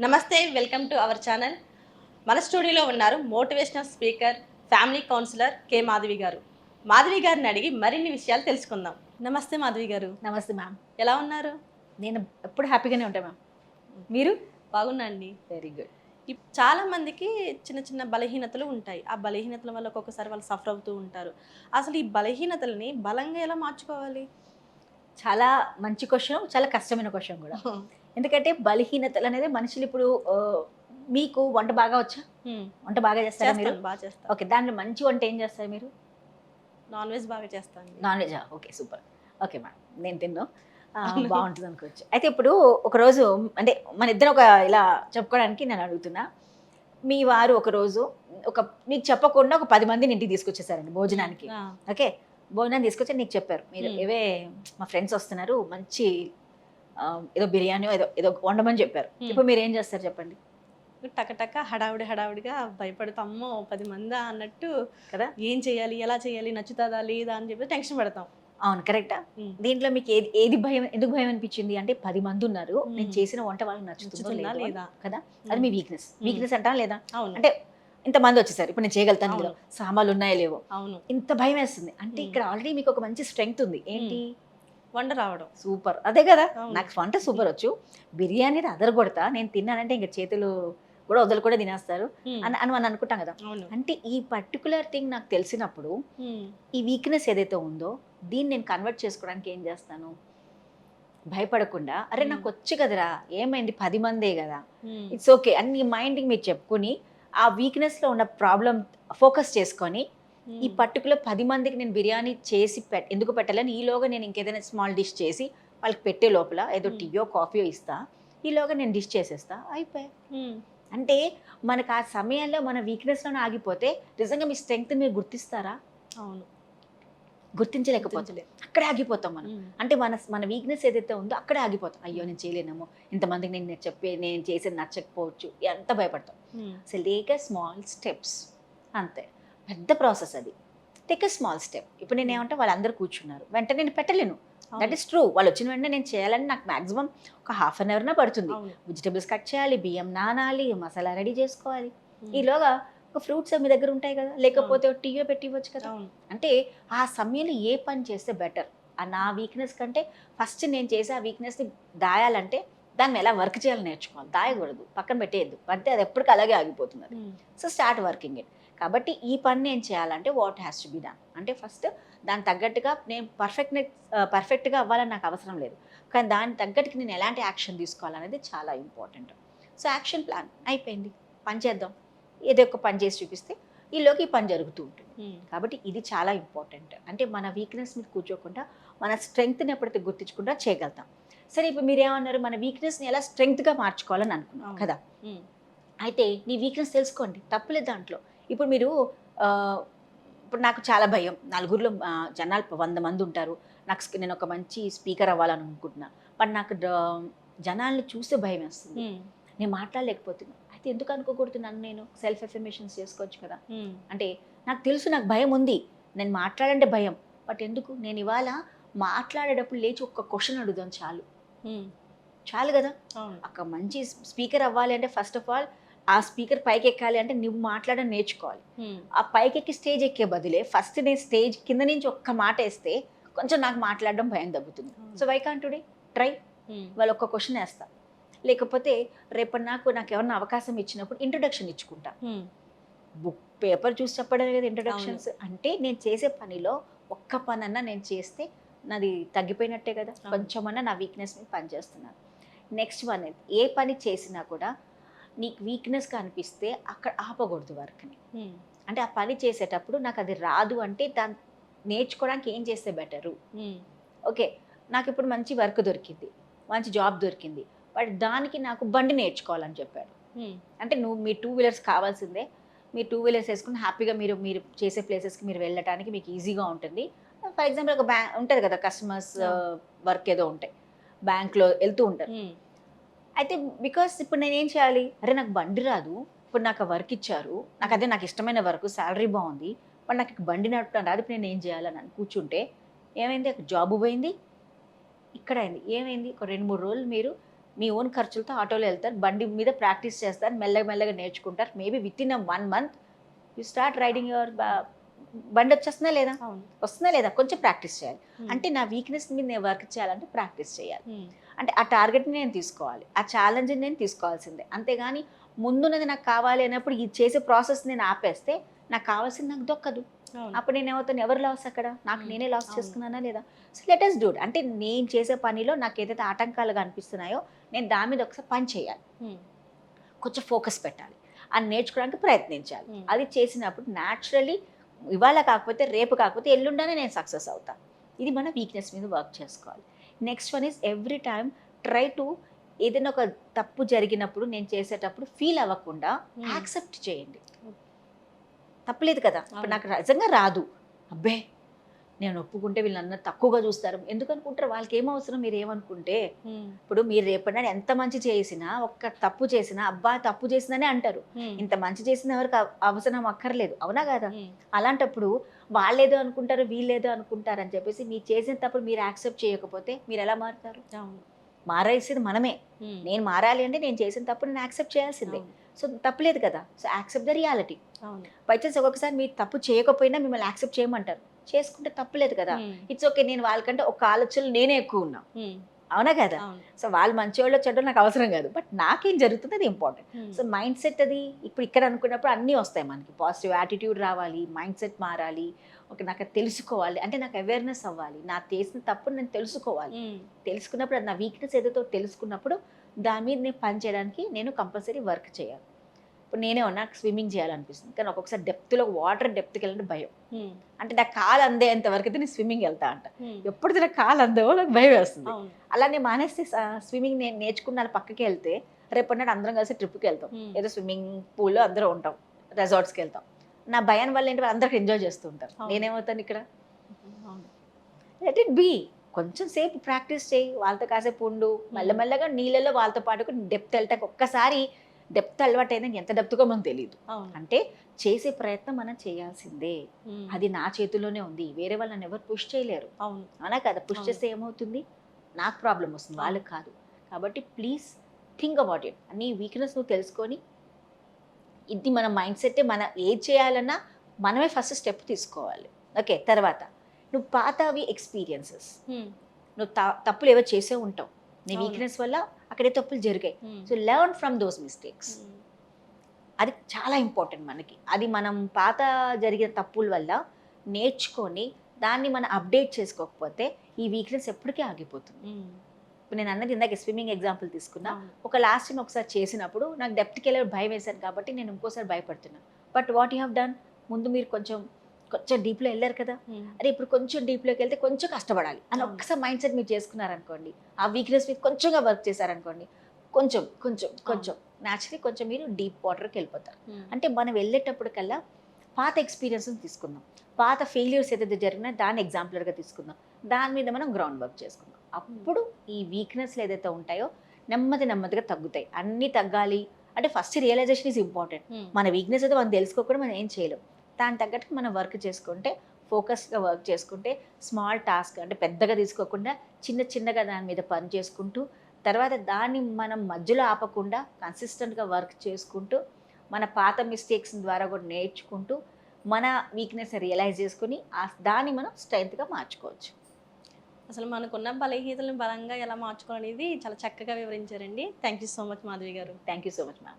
నమస్తే welcome to our channel. మన స్టూడియోలో ఉన్నారు motivational speaker family counsellor K Madhavi garu. Madhavi గారిని అడిగి మరిన్ని విషయాలు తెలుసుకుందాం. నమస్తే మాధవి గారు. నమస్తే మ్యామ్. ఎలా ఉన్నారు? నేను ఎప్పుడు హ్యాపీగానే ఉంటాను మ్యామ్. మీరు? బాగున్నాండి వెరీ గుడ్ చాలా మందికి చిన్న చిన్న బలహీనతలు ఉంటాయి. ఆ బలహీనతల వల్ల ఒక్కొక్కసారి వాళ్ళు సఫర్ అవుతూ ఉంటారు. అసలు ఈ బలహీనతల్ని బలంగా ఎలా మార్చుకోవాలి? చాలా మంచి క్వశ్చన్ చాలా కష్టమైన క్వశ్చన్ కూడా. ఎందుకంటే బలహీనతలు అనేది మనుషులు ఇప్పుడు మీకు వంట బాగా వచ్చా. వంట బాగా చేస్తారా మీరు? బాగా చేస్తాను. ఓకే దాంట్లో మంచి వంట ఏం చేస్తారు మీరు? నాన్ వెజ్ బాగా చేస్తాను non veg okay super. Okay madam నేను తిన్నాను బాగుంటుంది అనుకోవచ్చు. అయితే ఇప్పుడు ఒకరోజు అంటే మన ఇద్దరు ఒక ఇలా చెప్పుకోవడానికి నేను అడుగుతున్నా. మీ వారు ఒకరోజు ఒక మీకు చెప్పకుండా ఒక పది మందిని ఇంటికి తీసుకొచ్చేసారండి భోజనానికి. ఓకే భోజనం తీసుకొచ్చి నీకు చెప్పారు. మీరు. ఏవే మా ఫ్రెండ్స్ వస్తున్నారు మంచి ఏదో బిర్యానీ ఏదో ఏదో వండమని చెప్పారు. ఇప్పుడు మీరు ఏం చేస్తారు చెప్పండి? టకటక హడావుడి హడావుడిగా భయపడతామో పది మందా అన్నట్టు కదా? ఏం చేయాలి ఎలా చేయాలి నచ్చుతుందా లేదా అని చెప్పి టెన్షన్ పడతాం. అవును కరెక్టా. దీంట్లో మీకు ఏది ఏది భయం ఎందుకు భయం అనిపించింది? అంటే పది మంది ఉన్నారు. నేను చేసిన వంట వాళ్ళకి నచ్చుతుందో లేదో కదా? అది మీ వీక్నెస్. వీక్నెస్ అంటారా లేదా? అవును. అంటే ఇంతమంది వచ్చేసారు. ఇప్పుడు నేను చేయగలుగుతాను. ఇందులో సామాన్లు ఉన్నాయో లేవో. అవును. ఇంత భయం వేస్తుంది. అంటే. ఇక్కడ ఆల్రెడీ మీకు ఒక మంచి స్ట్రెంగ్త్ ఉంది. ఏంటి? వంట రావడం. సూపర్. అదే కదా. నాకు వంట సూపర్ వచ్చు. బిర్యానీ అదరగొడతా. నేను తిన్నానంటే ఇంకా చేతులు కూడా వదలు కూడా తినేస్తారు. అని అని మనం అనుకుంటాం కదా? అంటే ఈ పర్టికులర్ థింగ్ నాకు తెలిసినప్పుడు ఈ వీక్నెస్ ఏదైతే ఉందో దీన్ని నేను కన్వర్ట్ చేసుకోవడానికి ఏం చేస్తాను? భయపడకుండా అరే నాకు వచ్చు కదరా ఏమైంది? పది మందే కదా. It's okay. అని మీ మైండ్కి మీరు చెప్పుకొని ఆ వీక్నెస్లో ఉన్న ప్రాబ్లం ఫోకస్ చేసుకొని ఈ ఉమ్, పర్టికులర్ పది మందికి నేను బిర్యానీ చేసి పెట్ ఎందుకు పెట్టాలని ఈలోగా నేను ఇంకేదైనా స్మాల్ డిష్ చేసి వాళ్ళకి పెట్టే లోపల ఏదో Hmm. టీయో కాఫీయో ఇస్తా. ఈలోగా నేను డిష్ చేసేస్తా. అయిపోయా. ఉమ్, అంటే మనకు ఆ సమయంలో మన వీక్నెస్లోనే ఆగిపోతే నిజంగా మీ స్ట్రెంగ్త్ మీరు గుర్తిస్తారా? అవును. గుర్తించలేకపోతాం. అక్కడే ఆగిపోతాం మనం. అంటే మన మన వీక్నెస్ ఏదైతే ఉందో అక్కడే ఆగిపోతాం. అయ్యో నేను చేయలేనేమో. ఇంతమందికి నేను చెప్పే నేను చేసేది నచ్చకపోవచ్చు. ఎంత భయపడతాం. సో లేక స్మాల్ స్టెప్స్. అంతే. పెద్ద ప్రాసెస్ అది. టేక్ ఎ స్మాల్ స్టెప్ ఇప్పుడు నేను ఏమంటే వాళ్ళందరూ కూర్చున్నారు. వెంటనే నేను పెట్టలేను. దట్ ఈస్ ట్రూ వాళ్ళు వచ్చిన వెంటనే నేను చేయాలని నాకు మాక్సిమం ఒక హాఫ్ అన్ అవర్నే పడుతుంది. వెజిటబుల్స్ కట్ చేయాలి బియ్యం నానాలి మసాలా రెడీ చేసుకోవాలి. ఈలోగా ఒక ఫ్రూట్స్ మీ దగ్గర ఉంటాయి కదా. లేకపోతే టీయో పెట్టి ఇవ్వచ్చు కదా. అంటే ఆ సమయంలో ఏ పని చేస్తే బెటర్ ఆ నా వీక్నెస్ కంటే ఫస్ట్ నేను చేసే ఆ వీక్నెస్ని దాయాలంటే దాన్ని ఎలా వర్క్ చేయాలని నేర్చుకోవాలి. దాయకూడదు. పక్కన పెట్టేయద్దు. అంటే అది ఎప్పటికీ అలాగే ఆగిపోతుంది సో స్టార్ట్ వర్కింగ్ ఇట్ కాబట్టి ఈ పని నేను చేయాలంటే what has to be done అంటే ఫస్ట్ దానికి తగ్గట్టుగా నేను పర్ఫెక్ట్ పర్ఫెక్ట్గా అవ్వాలని నాకు అవసరం లేదు. కానీ దానికి తగ్గట్టుకి నేను ఎలాంటి యాక్షన్ తీసుకోవాలనేది చాలా ఇంపార్టెంట్ సో యాక్షన్ ప్లాన్ అయిపోయింది. పని చేద్దాం. ఏదో ఒక పని చేసి చూపిస్తే ఈలోకి పని జరుగుతూ ఉంటుంది. కాబట్టి ఇది చాలా ఇంపార్టెంట్ అంటే మన వీక్నెస్ మీద కూర్చోకుండా మన స్ట్రెంగ్త్ని ఎప్పుడైతే గుర్తించకుండా చేయగలుగుతాం. సరే ఇప్పుడు మీరు ఏమన్నారు మన వీక్నెస్ని ఎలా స్ట్రెంగ్త్గా మార్చుకోవాలని అనుకున్నాం. కదా? అయితే నీ వీక్నెస్ తెలుసుకోండి. తప్పులేదు దాంట్లో. ఇప్పుడు మీరు ఇప్పుడు నాకు చాలా భయం. నలుగురిలో జనాలు వంద మంది ఉంటారు. నాకు నేను ఒక మంచి స్పీకర్ అవ్వాలని అనుకుంటున్నా బట్ నాకు జనాల్ని చూస్తే భయం వేస్తుంది. నేను మాట్లాడలేకపోతున్నా. అయితే ఎందుకు అనుకోకూడదు నన్ను నేను సెల్ఫ్ ఎఫర్మేషన్స్ చేసుకోవచ్చు కదా? అంటే నాకు తెలుసు నాకు భయం ఉంది. నేను మాట్లాడంటే భయం. బట్ ఎందుకు? నేను ఇవాళ మాట్లాడేటప్పుడు లేచి ఒక్క క్వశ్చన్ అడుగుదాం చాలు. చాలు కదా? ఒక మంచి స్పీకర్ అవ్వాలి అంటే ఫస్ట్ ఆఫ్ ఆల్ ఆ స్పీకర్ పైకి ఎక్కాలి అంటే నువ్వు మాట్లాడడం నేర్చుకోవాలి. ఆ పైకి ఎక్కి స్టేజ్ ఎక్కే బదులే ఫస్ట్ నేను స్టేజ్ కింద నుంచి ఒక్క మాట వేస్తే కొంచెం నాకు మాట్లాడడం భయం తగ్గుతుంది. So why can today? Try. వాళ్ళు ఒక్క క్వశ్చన్ వేస్తా. లేకపోతే రేపటి నాకు నాకు ఎవరైనా అవకాశం ఇచ్చినప్పుడు ఇంట్రొడక్షన్ ఇచ్చుకుంటా. బుక్ పేపర్ చూసి చెప్పడం కదా ఇంట్రడక్షన్స్ అంటే నేను చేసే పనిలో ఒక్క పనన్నా నేను చేస్తే నాది తగ్గిపోయినట్టే కదా. అవును. కొంచెమన్నా నా వీక్నెస్ మీద పనిచేస్తున్నాను నెక్స్ట్ వన్ ఏ పని చేసినా కూడా నీకు వీక్నెస్గా అనిపిస్తే అక్కడ ఆపకూడదు వర్క్ని ఉమ్, అంటే ఆ పని చేసేటప్పుడు నాకు అది రాదు అంటే దాన్ని నేర్చుకోవడానికి ఏం చేస్తే బెటరు ఉమ్, ఓకే నాకు ఇప్పుడు మంచి వర్క్ దొరికింది మంచి జాబ్ దొరికింది బట్ దానికి నాకు బండి నేర్చుకోవాలని చెప్పాడు. ఉమ్, అంటే నువ్వు మీ టూ వీలర్స్ కావాల్సిందే మీ టూ వీలర్స్ వేసుకుని హ్యాపీగా మీరు మీరు చేసే ప్లేసెస్కి మీరు వెళ్ళటానికి మీకు ఈజీగా ఉంటుంది. ఫర్ ఎగ్జాంపుల్ ఒక బ్యాంక్ ఉంటుంది కదా కస్టమర్స్ వర్క్ ఏదో ఉంటాయి బ్యాంక్లో వెళ్తూ ఉంటారు. అయితే బికాస్ ఇప్పుడు నేను ఏం చేయాలి? అరే నాకు బండి రాదు. ఇప్పుడు నాకు వర్క్ ఇచ్చారు. నాకు అదే నాకు ఇష్టమైన వర్క్ శాలరీ బాగుంది. బట్ నాకు బండి నడపడం రాదు. ఇప్పుడు నేను ఏం చేయాలని అని కూర్చుంటే ఏమైంది? అక్కడ జాబ్ పోయింది. ఇక్కడ అయింది. ఏమైంది? ఒక రెండు మూడు రోజులు మీరు మీ ఓన్ ఖర్చులతో ఆటోలో వెళ్తారు. బండి మీద ప్రాక్టీస్ చేస్తారు. మెల్లగా మెల్లగా నేర్చుకుంటారు. Maybe within a one month you start riding your బండి వచ్చేస్తుందా లేదా? వస్తుందా లేదా? కొంచెం ప్రాక్టీస్ చేయాలి. అంటే నా వీక్నెస్ మీద నేను వర్క్ చేయాలంటే ప్రాక్టీస్ చేయాలి. అంటే ఆ టార్గెట్ని నేను తీసుకోవాలి ఆ ఛాలెంజ్ని నేను తీసుకోవాల్సిందే. అంతేగాని ముందున్నది నాకు కావాలి అన్నప్పుడు ఈ చేసే ప్రాసెస్ నేను ఆపేస్తే నాకు కావాల్సింది నాకు దొక్కదు. అప్పుడు నేను ఏమవుతాను? ఎవరు లాస్ అక్కడ? నాకు. నేనే లాస్. చేసుకున్నానా లేదా? సో లెట్ అస్ డూడ్ అంటే నేను చేసే పనిలో నాకు ఏదైతే ఆటంకాలుగా అనిపిస్తున్నాయో నేను దాని మీద ఒకసారి పని చేయాలి. కొంచెం ఫోకస్ పెట్టాలి. అది నేర్చుకోవడానికి ప్రయత్నించాలి. అది చేసినప్పుడు న్యాచురలీ ఇవాళ కాకపోతే రేపు కాకపోతే ఎల్లుండనే నేను సక్సెస్ అవుతా. ఇది మన వీక్నెస్ మీద వర్క్ చేసుకోవాలి. Next one is every time try to ఏదైనా ఒక తప్పు జరిగినప్పుడు నేను చేసేటప్పుడు ఫీల్ అవ్వకుండా Hmm. యాక్సెప్ట్ చేయండి Okay. తప్పలేదు కదా ఇప్పుడు. నాకు నిజంగా రాదు అబ్బే నేను ఒప్పుకుంటే వీళ్ళందరూ తక్కువగా చూస్తారు. ఎందుకు అనుకుంటారు వాళ్ళకి ఏం అవసరం? మీరు ఏమనుకుంటే. ఇప్పుడు మీరు రేపటి ఎంత మంచి చేసినా ఒక్క తప్పు చేసినా అబ్బా తప్పు చేసిందనే అంటారు. ఇంత మంచి చేసిన ఎవరికి అవ- అవసరం అక్కర్లేదు. అవునా కదా. అలాంటప్పుడు వాళ్ళేదో అనుకుంటారు వీళ్ళేదో అనుకుంటారు అని చెప్పేసి మీరు చేసిన తప్పుడు మీరు యాక్సెప్ట్ చేయకపోతే మీరు ఎలా మారుతారు? మారేసేది మనమే. నేను మారాలి అంటే నేను చేసిన తప్పుడు నేను యాక్సెప్ట్ చేయాల్సిందే. సో తప్పలేదు కదా? So accept the reality. By chance ఒక్కొక్కసారి మీరు తప్పు చేయకపోయినా మిమ్మల్ని యాక్సెప్ట్ చేయమంటారు. చేసుకుంటే తప్పలేదు కదా. ఇట్స్ ఓకే నేను వాళ్ళకంటే ఒక ఆలోచనలు నేనే ఎక్కువ ఉన్నా. అవునా కదా? సో వాళ్ళు మంచివాళ్ళు చెడ్డలు నాకు అవసరం కాదు. బట్ నాకేం జరుగుతుంది అది ఇంపార్టెంట్. సో మైండ్ సెట్ అది. ఇప్పుడు ఇక్కడ అనుకున్నప్పుడు అన్నీ వస్తాయి మనకి. పాజిటివ్ యాటిట్యూడ్ రావాలి మైండ్ సెట్ మారాలి. ఓకే నాకు తెలుసుకోవాలి. అంటే నాకు అవేర్నెస్ అవ్వాలి. నా చేసిన తప్పుడు నేను తెలుసుకోవాలి. తెలుసుకున్నప్పుడు అది నా వీక్నెస్ ఏదైతే తెలుసుకున్నప్పుడు దాని మీద నేను పని చేయడానికి నేను కంపల్సరీ వర్క్ చేయాలి. ఇప్పుడు నేనే ఉన్నా నాకు స్విమ్మింగ్ చేయాలనిపిస్తుంది. కానీ ఒక్కొక్కసారి డెప్త్లో వాటర్ డెప్త్కి వెళ్ళాలంటే భయం. అంటే నాకు కాలు అందేంత వరకు అయితే నేను స్విమ్మింగ్ వెళ్తా అంట. ఎప్పుడు నాకు కాలు అందేవో నాకు భయం వేస్తుంది. అలానే మానేస్తే స్విమ్మింగ్ నేను నేర్చుకున్న పక్కకి వెళ్తే రేపటి అందరం కలిసి ట్రిప్కి వెళ్తాం. ఏదో స్విమ్మింగ్ పూల్లో అందరూ ఉంటాం రిసార్ట్స్కి వెళ్తాం. నా భయం వల్ల ఏంటి? వాళ్ళు అందరికి ఎంజాయ్ చేస్తూ ఉంటారు. నేనేమవుతాను ఇక్కడ? లెట్ ఇట్ బీ కొంచెం సేపు ప్రాక్టీస్ చేయి. వాళ్ళతో కాసేపు ఉండు. మెల్లమెల్లగా నీళ్ళలో వాళ్ళతో పాటు డెప్త్ వెళ్ళటానికి ఒక్కసారి డెప్త్ అలవాటు ఎంత డెప్త్గా మనకు తెలియదు అంటే చేసే ప్రయత్నం మనం చేయాల్సిందే. అది నా చేతిలోనే ఉంది. వేరే వాళ్ళు నన్ను ఎవరు పుష్ చేయలేరు. అవును. అవునా కదా? పుష్. చేస్తే ఏమవుతుంది? నాకు ప్రాబ్లం వస్తుంది. వాళ్ళకి కాదు. కాబట్టి ప్లీజ్ థింక్ అబౌట్ ఇట్. నీ వీక్నెస్ నువ్వు తెలుసుకొని ఇది మన మైండ్ సెట్ మన ఏది చేయాలన్నా మనమే ఫస్ట్ స్టెప్ తీసుకోవాలి. ఓకే తర్వాత నువ్వు పాతవి ఎక్స్పీరియన్సెస్. నువ్వు త- తప్పులు ఏవో చేసే ఉంటావు. నీ. వీక్నెస్ వల్ల అక్కడే తప్పులు జరిగాయి. So learn from those mistakes. అది చాలా ఇంపార్టెంట్ మనకి అది మనం పాత జరిగిన తప్పుల వల్ల నేర్చుకొని దాన్ని మనం అప్డేట్ చేసుకోకపోతే ఈ వీక్నెస్ ఎప్పటికీ ఆగిపోతుంది. ఇప్పుడు నేను అన్నది ఇందాక స్విమ్మింగ్ ఎగ్జాంపుల్ తీసుకున్నా. ఒక లాస్ట్ టైం ఒకసారి చేసినప్పుడు నాకు డెప్త్కి వెళ్ళి భయం వేశాను కాబట్టి నేను ఇంకోసారి భయపడుతున్నాను but what you have done ముందు మీరు కొంచెం కొంచెం డీప్లో వెళ్ళారు కదా. అరే ఇప్పుడు కొంచెం డీప్లోకి వెళ్తే కొంచెం కష్టపడాలి. అని. ఒక్కసారి మైండ్ సెట్ మీరు చేసుకున్నారనుకోండి ఆ వీక్నెస్ మీద కొంచెంగా వర్క్ చేశారనుకోండి కొంచెం కొంచెం కొంచెం న్యాచురలీ కొంచెం మీరు డీప్ వాటర్కి వెళ్ళిపోతారు. అంటే మనం వెళ్ళేటప్పటికల్లా పాత ఎక్స్పీరియన్స్ తీసుకుందాం. పాత ఫెయిల్యూర్స్ ఏదైతే జరిగినా దాన్ని ఎగ్జాంపులర్గా తీసుకుందాం. దాని మీద మనం గ్రౌండ్ వర్క్ చేసుకుందాం. అప్పుడు ఈ వీక్నెస్లు ఏదైతే ఉంటాయో నెమ్మది నెమ్మదిగా తగ్గుతాయి. అన్నీ తగ్గాలి. అంటే ఫస్ట్ రియలైజేషన్ ఈజ్ ఇంపార్టెంట్. మన వీక్నెస్ అయితే మనం తెలుసుకోకుండా మనం ఏం చేయలేం. దాని తగ్గట్టు మనం వర్క్ చేసుకుంటే ఫోకస్గా వర్క్ చేసుకుంటే స్మాల్ టాస్క్ అంటే పెద్దగా తీసుకోకుండా చిన్న చిన్నగా దాని మీద పని చేసుకుంటూ తర్వాత దాన్ని మనం మధ్యలో ఆపకుండా కన్సిస్టెంట్గా వర్క్ చేసుకుంటూ మన పాత మిస్టేక్స్ ద్వారా కూడా నేర్చుకుంటూ మన వీక్నెస్ రియలైజ్ చేసుకుని ఆ దాన్ని మనం స్ట్రెంగ్త్గా మార్చుకోవచ్చు. అసలు మనకున్న బలహీనతలను బలంగా ఎలా మార్చుకోవాలనేది చాలా చక్కగా వివరించారండి. Thank you so much Madhavi గారు. Thank you so much ma'am